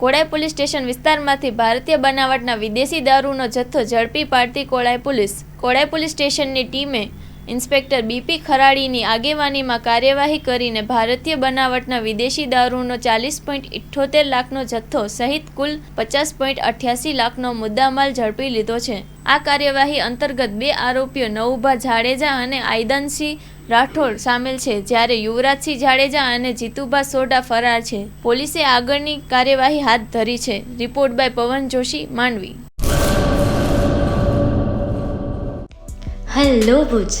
Kodai police station વિસ્તારમાંથી ભારતીય બનાવટના વિદેશી દારૂનો જથ્થો ઝડપી પાડતી કોડાઈ પોલીસ. કોડાઈ પોલીસ સ્ટેશનની ટીમે ઇન્સ્પેક્ટર બીપી ખરાડીની આગેવાનીમાં કાર્યવાહી કરીને ભારતીય બનાવટના વિદેશી દારૂનો ચાલીસ પોઈન્ટ ઇઠ્ઠોતેર લાખનો જથ્થો સહિત કુલ પચાસ પોઈન્ટ અઠ્યાસી લાખનો મુદ્દામાલ ઝડપી લીધો છે. આ કાર્યવાહી અંતર્ગત બે આરોપીઓ નવુભા જાડેજા અને આયદનસિંહ રાઠોડ સામેલ છે, જ્યારે યુવરાજસિંહ જાડેજા અને જીતુભા સોઢા ફરાર છે. પોલીસે આગળની કાર્યવાહી હાથ ધરી છે. રિપોર્ટ બાય પવન જોશી, માંડવી. હેલો ભુજ.